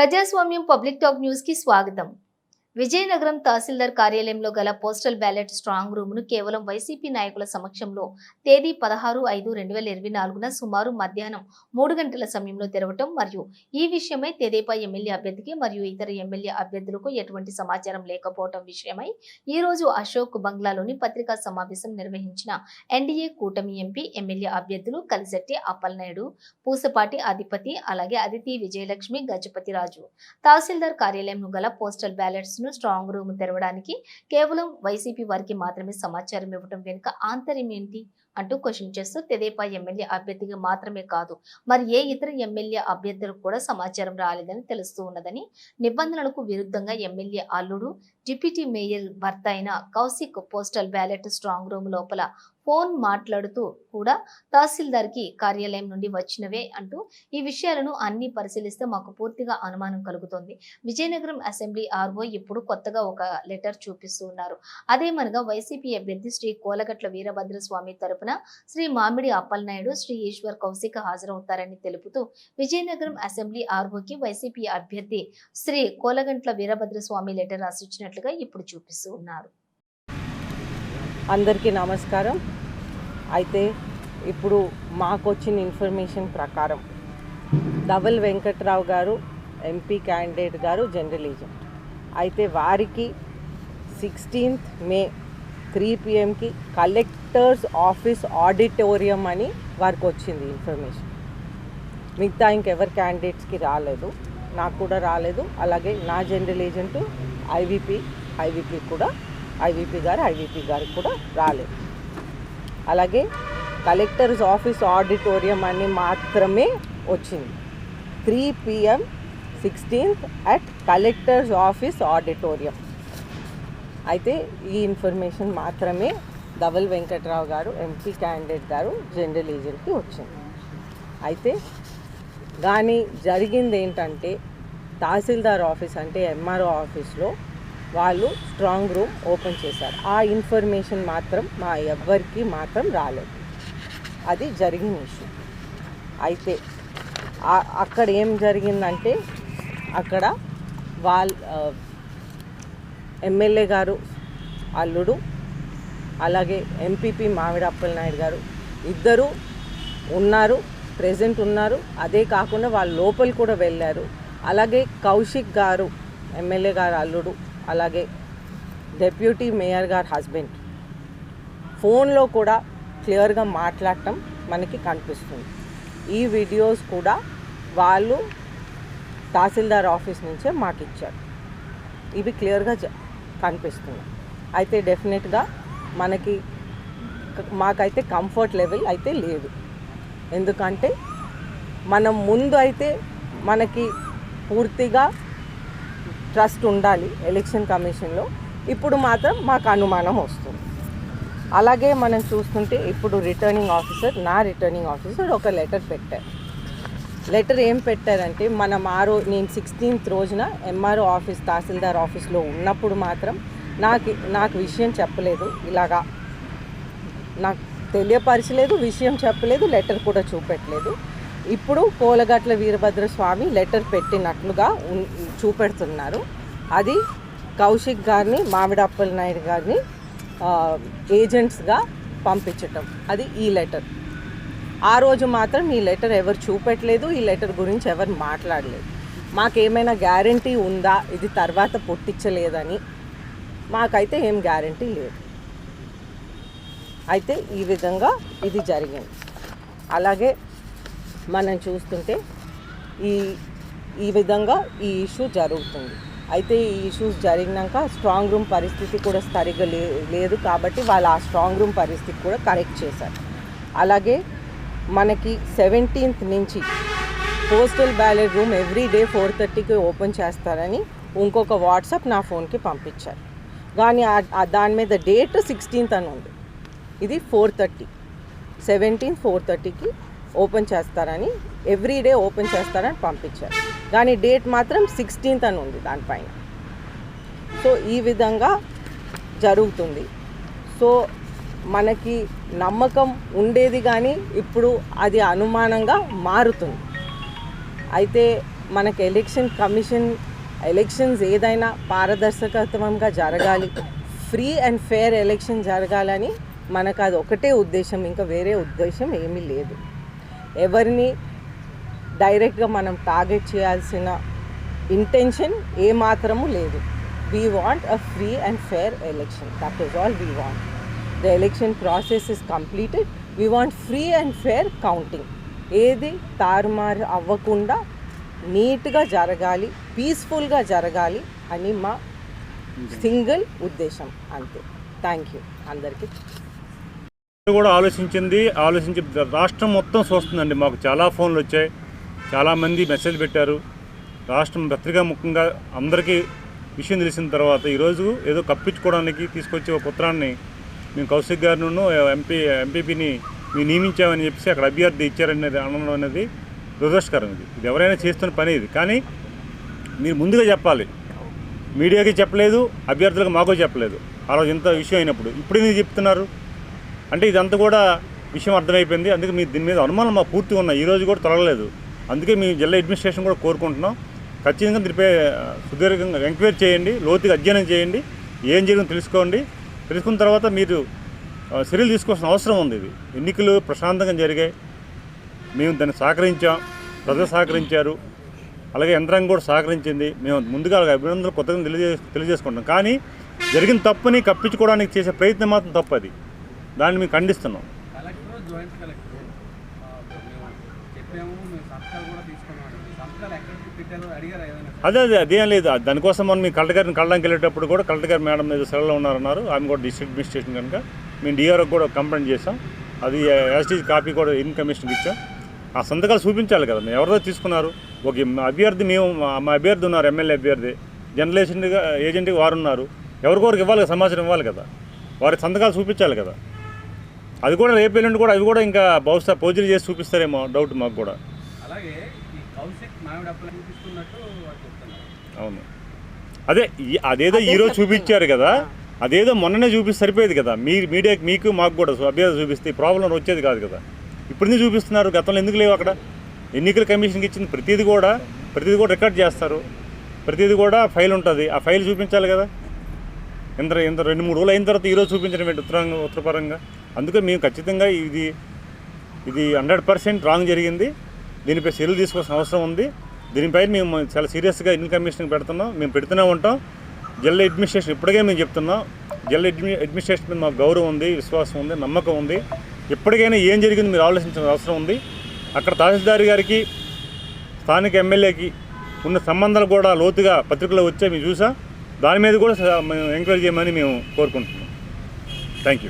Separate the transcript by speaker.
Speaker 1: ప్రజాస్వామ్యం public talk న్యూస్కి స్వాగతం. విజయనగరం తహసీల్దార్ కార్యాలయంలో గల పోస్టల్ బ్యాలెట్ స్ట్రాంగ్ రూమ్ను కేవలం వైసీపీ నాయకుల సమక్షంలో తేదీ పదహారు ఐదు రెండు వేల ఇరవై నాలుగున సుమారు మధ్యాహ్నం మూడు గంటల సమయంలో తెరవటం మరియు ఈ విషయమై తెదేపా ఎమ్మెల్యే అభ్యర్థికి మరియు ఇతర ఎమ్మెల్యే అభ్యర్థులకు ఎటువంటి సమాచారం లేకపోవటం విషయమై ఈ రోజు అశోక్ బంగ్లాలోని పత్రికా సమావేశం నిర్వహించిన ఎన్డీఏ కూటమి ఎంపీ ఎమ్మెల్యే అభ్యర్థులు కలిసెట్టి అప్పలనాయుడు పూసపాటి అధిపతి అలాగే అదితి విజయలక్ష్మి గజపతి రాజు తహసీల్దార్ కార్యాలయం గల పోస్టల్ బ్యాలెట్స్ ను స్ట్రాంగ్ రూమ్ తెరవడానికి కేవలం వైసీపీ వారికి మాత్రమే సమాచారం ఇవ్వడం వెనుక ఆంతర్యం ఏంటి అంటూ క్వశ్చన్ చేస్తూ తెదేపా ఎమ్మెల్యే అభ్యర్థిగా మాత్రమే కాదు మరి ఏ ఇతర ఎమ్మెల్యే అభ్యర్థులకు కూడా సమాచారం రాలేదని తెలుస్తూ ఉన్నదని నిబంధనలకు విరుద్ధంగా ఎమ్మెల్యే అల్లుడు డిప్యూటీ మేయర్ భర్త అయిన Kaushik postal ballot strong room లోపల ఫోన్ మాట్లాడుతూ కూడా తహసీల్దార్కి కార్యాలయం నుండి వచ్చినవే అంటూ ఈ విషయాలను అన్ని పరిశీలిస్తే మాకు పూర్తిగా అనుమానం కలుగుతోంది. విజయనగరం అసెంబ్లీ ఆర్ఓ ఇప్పుడు కొత్తగా ఒక లెటర్ చూపిస్తూ ఉన్నారు. అదేమనగా వైసీపీ అభ్యర్థి శ్రీ కోలగట్ల వీరభద్ర స్వామి తరపున శ్రీ మామిడి అప్పలనాయుడు శ్రీ ఈశ్వర్ కౌశిక్ హాజరవుతారని తెలుపుతూ విజయనగరం అసెంబ్లీ ఆర్ఓకి వైసీపీ అభ్యర్థి శ్రీ కోలగంట్ల వీరభద్ర స్వామి లెటర్ రాసిచ్చినట్లుగా ఇప్పుడు చూపిస్తూ ఉన్నారు.
Speaker 2: అందరికీ నమస్కారం. అయితే ఇప్పుడు మాకు వచ్చిన ఇన్ఫర్మేషన్ ప్రకారం ధవల్ వెంకట్రావు గారు ఎంపీ క్యాండిడేట్ గారు జనరల్ ఏజెంట్. అయితే వారికి సిక్స్టీన్త్ మే త్రీ పిఎంకి కలెక్టర్స్ ఆఫీస్ ఆడిటోరియం అని వారికి వచ్చింది ఇన్ఫర్మేషన్. మిగతా ఇంకెవరి క్యాండిడేట్స్కి రాలేదు. నాకు కూడా రాలేదు. అలాగే నా జనరల్ ఏజెంటు ఐవీపీ ఐవీపీ కూడా ఐవీపీ గారు ఐవీపీ గారికి కూడా రాలేదు. అలాగే కలెక్టర్స్ ఆఫీస్ ఆడిటోరియం అని మాత్రమే వచ్చింది. Three PM sixteenth at collector's office auditorium. అయితే ఈ ఇన్ఫర్మేషన్ మాత్రమే ధవల్ వెంకట్రావు గారు ఎంపీ క్యాండిడేట్ గారు జనరల్ ఏజెంట్కి వచ్చింది. అయితే కానీ జరిగింది ఏంటంటే తహసీల్దార్ ఆఫీస్ అంటే ఎంఆర్ఓ ఆఫీస్లో వాళ్ళు స్ట్రాంగ్ రూమ్ ఓపెన్ చేశారు. ఆ ఇన్ఫర్మేషన్ మాత్రం మా ఎవ్వరికి మాత్రం రాలేదు. అది జరిగిన ఇష్యూ. అయితే అక్కడ ఏం జరిగిందంటే అక్కడ వాళ్ళ ఎమ్మెల్యే గారు అల్లుడు అలాగే ఎంపీపీ మామిడి నాయుడు గారు ఇద్దరు ఉన్నారు ప్రెజెంట్ ఉన్నారు. అదే కాకుండా వాళ్ళ లోపలి కూడా వెళ్ళారు. అలాగే కౌశిక్ గారు ఎమ్మెల్యే గారు అల్లుడు అలాగే డెప్యూటీ మేయర్ గారి హస్బెండ్. ఫోన్లో కూడా క్లియర్గా మాట్లాడటం మనకి కనిపిస్తుంది. ఈ వీడియోస్ కూడా వాళ్ళు తహసీల్దార్ ఆఫీస్ నుంచే మాకు ఇచ్చారు. ఇవి క్లియర్గా కనిపిస్తుంది అయితే డెఫినెట్గా మనకి మాకైతే కంఫర్ట్ లెవెల్ అయితే లేదు. ఎందుకంటే మనం ముందు అయితే మనకి పూర్తిగా ట్రస్ట్ ఉండాలి ఎలక్షన్ కమిషన్లో. ఇప్పుడు మాత్రం మాకు అనుమానం వస్తుంది. అలాగే మనం చూస్తుంటే ఇప్పుడు రిటర్నింగ్ ఆఫీసర్ నా రిటర్నింగ్ ఆఫీసర్ ఒక లెటర్ పెట్టారు. లెటర్ ఏం పెట్టారంటే మనం ఆ రోజు నేను సిక్స్టీన్త్ రోజున ఎంఆర్ఓ ఆఫీస్ తహసీల్దార్ ఆఫీస్లో ఉన్నప్పుడు మాత్రం నాకు నాకు విషయం చెప్పలేదు. ఇలాగా నాకు తెలియపరచలేదు విషయం చెప్పలేదు లెటర్ కూడా చూపెట్టలేదు. ఇప్పుడు కోలగట్ల వీరభద్ర స్వామి లెటర్ పెట్టినట్లుగా ఉన్- చూపెడుతున్నారు. అది కౌశిక్ గారిని మామిడప్పల నాయుడు గారిని ఏజెంట్స్గా పంపించటం. అది ఈ లెటర్. ఆ రోజు మాత్రం ఈ లెటర్ ఎవరు చూపెట్టలేదు ఈ లెటర్ గురించి ఎవరు మాట్లాడలేదు. మాకేమైనా గ్యారంటీ ఉందా? ఇది తర్వాత పుట్టించలేదని. మాకైతే ఏం గ్యారంటీ లేదు. అయితే ఈ విధంగా ఇది జరిగింది. అలాగే మనం చూస్తుంటే ఈ ఈ విధంగా ఈ ఇష్యూ జరుగుతుంది. అయితే ఈ ఇష్యూస్ జరిగినాక స్ట్రాంగ్ రూమ్ పరిస్థితి కూడా సరిగ్గా లే లేదు కాబట్టి వాళ్ళు ఆ స్ట్రాంగ్ రూమ్ పరిస్థితి కూడా కరెక్ట్ చేశారు. అలాగే మనకి సెవెంటీన్త్ నుంచి postal ballot room every day four థర్టీకి ఓపెన్ చేస్తారని ఇంకొక వాట్సాప్ నా ఫోన్కి పంపించారు. కానీ ఆ- దాని మీద డేట్ సిక్స్టీన్త్ అని ఉంది. ఇది ఫోర్ థర్టీ. సెవెంటీన్ ఫోర్ థర్టీకి ఓపెన్ చేస్తారని ఎవ్రీ డే ఓపెన్ చేస్తారని పంపించారు. కానీ డేట్ మాత్రం సిక్స్టీన్త్ అని ఉంది దానిపైన సో ఈ విధంగా జరుగుతుంది. సో మనకి నమ్మకం ఉండేది కానీ ఇప్పుడు అది అనుమానంగా మారుతుంది. అయితే మనకి ఎలక్షన్ కమిషన్ ఎలక్షన్స్ ఏదైనా పారదర్శకత్వంగా జరగాలి ఫ్రీ అండ్ ఫేర్ ఎలక్షన్ జరగాలని మనకు అది ఒకటే ఉద్దేశం ఇంకా వేరే ఉద్దేశం ఏమీ లేదు. ఎవరిని డైరెక్ట్గా మనం టార్గెట్ చేయాల్సిన ఇంటెన్షన్ ఏమాత్రము లేదు. We want a free and fair election that is all we want the election process is completed we want free and fair counting ఏది తారుమారు అవ్వకుండా నీట్గా జరగాలి పీస్ఫుల్గా జరగాలి అని మా సింగిల్ ఉద్దేశం. అంతే. థ్యాంక్ యూ అందరికీ.
Speaker 3: కూడా ఆలోచించింది ఆలోచించి రాష్ట్రం మొత్తం చూస్తుందండి. మాకు చాలా ఫోన్లు వచ్చాయి. చాలామంది మెసేజ్ పెట్టారు. రాష్ట్రం పత్రికా ముఖ్యంగా అందరికీ విషయం తెలిసిన తర్వాత ఈరోజు ఏదో కప్పించుకోవడానికి తీసుకొచ్చే ఒక పుత్రాన్ని మేము కౌశిక్ గారిను ఎంపీ ఎంపీపీని మేము నియమించామని చెప్పేసి అక్కడ అభ్యర్థి ఇచ్చారనేది అనడం అనేది దురదృష్టకరం ఇది. ఇది ఎవరైనా చేస్తున్న పని ఇది. కానీ మీరు ముందుగా చెప్పాలి. మీడియాకి చెప్పలేదు అభ్యర్థులకు మాకు చెప్పలేదు. ఆ రోజు ఇంత విషయం అయినప్పుడు. ఇప్పుడు ఎందుకు చెప్తున్నారు? అంటే ఇదంతా కూడా విషయం అర్థమైపోయింది. అందుకే మీ దీని మీద అనుమానం మా పూర్తిగా ఉన్నాయి. ఈరోజు కూడా తొలగలేదు. అందుకే మీ జిల్లా అడ్మినిస్ట్రేషన్ కూడా కోరుకుంటున్నాం. ఖచ్చితంగా దీనిపై సుదీర్ఘంగా ఎంక్వైరీ చేయండి. లోతుగా అధ్యయనం చేయండి. ఏం జరిగిందో తెలుసుకోండి. తెలుసుకున్న తర్వాత మీరు చర్యలు తీసుకోవాల్సిన అవసరం ఉంది ఇది. ఎన్నికలు ప్రశాంతంగా జరిగాయి. మేము దాన్ని సహకరించాం. ప్రజలు సహకరించారు. అలాగే యంత్రాంగం కూడా సహకరించింది. మేము ముందుగా అభినందనలు కొత్తగా తెలియజే తెలియజేసుకుంటాం కానీ జరిగిన తప్పుని కప్పించుకోవడానికి చేసే ప్రయత్నం మాత్రం తప్పు అది. దాన్ని మేము ఖండిస్తున్నాం. అదే అదే అదేం లేదు. దానికోసం మనం మీ కలెక్టర్ గారిని కళ్ళడానికి వెళ్ళేటప్పుడు కూడా కలెక్టర్ గారు మేడం మీద సెలవులో ఉన్నారన్నారు. ఆమె కూడా డిస్ట్రిక్ట్ అడ్మినిస్ట్రేషన్ కనుక మేము డిఆర్ఓకి కూడా కంప్లైంట్ చేసాం అది యాస్టీజ్ కాపీ కూడా ఇన్ కమిషన్కి ఇచ్చాం. ఆ సంతకాలు చూపించాలి కదా మేము ఎవరిదో తీసుకున్నారు. ఒక మా అభ్యర్థి మేము మా- అభ్యర్థి ఉన్నారు ఎమ్మెల్యే అభ్యర్థి. జర్నలిస్ట్గా ఏజెంట్గా వారు ఉన్నారు. ఎవరికొరకు ఇవ్వాలి సమాచారం ఇవ్వాలి కదా. వారి సంతకాలు చూపించాలి కదా. అది కూడా రేపు ఎల్లుండి కూడా అవి కూడా ఇంకా బహుశా పోజులు చేసి చూపిస్తారేమో డౌట్ మాకు కూడా.
Speaker 4: అలాగే ఈ కౌశిక్ మామిడి అప్పులు చూపిస్తున్నట్టు వాళ్ళు చెప్తున్నారు.
Speaker 3: అవును. అదే ఈ- అదేదో ఈరోజు చూపించారు కదా అదేదో మొన్ననే చూపిస్తే సరిపోయేది కదా. మీ మీడియాకి మీకు మాకు కూడా అభ్యర్థి చూపిస్తే ప్రాబ్లం వచ్చేది కాదు కదా. ఇప్పుడు చూపిస్తున్నారు గతంలో ఎందుకు లేవు అక్కడ? ఎన్నికల కమిషన్కి ఇచ్చింది ప్రతిదీ కూడా ప్రతిదీ కూడా రికార్డ్ చేస్తారు. ప్రతిదీ కూడా ఫైల్ ఉంటుంది. ఆ ఫైల్ చూపించాలి కదా. ఇంత ఇంత రెండు మూడు రోజులు అయిన తర్వాత ఈరోజు చూపించడం ఏంటి ఉత్తరంగా ఉత్తరపరంగా? అందుకే మేము ఖచ్చితంగా ఇది ఇది హండ్రెడ్ పర్సెంట్ రాంగ్ జరిగింది. దీనిపై చర్యలు తీసుకోవాల్సిన అవసరం ఉంది. దీనిపై మేము చాలా సీరియస్గా ఇన్ కమిషన్ పెడుతున్నాం. మేము పెడుతూనే ఉంటాం. జిల్లా అడ్మినిస్ట్రేషన్ ఇప్పటికే మేము చెప్తున్నాం. జిల్లా అడ్మి అడ్మినిస్ట్రేషన్ మీద మాకు గౌరవం ఉంది విశ్వాసం ఉంది నమ్మకం ఉంది. ఎప్పటికైనా ఏం జరిగింది మీరు ఆలోచించిన అవసరం ఉంది. అక్కడ తహసీల్దార్ గారికి స్థానిక ఎమ్మెల్యేకి ఉన్న సంబంధాలు కూడా లోతుగా పత్రికలో వచ్చాయి మేము చూసాం. దాని మీద కూడా మేము ఎంక్వైరీ చేయమని మేము కోరుకుంటున్నాం. Thank you.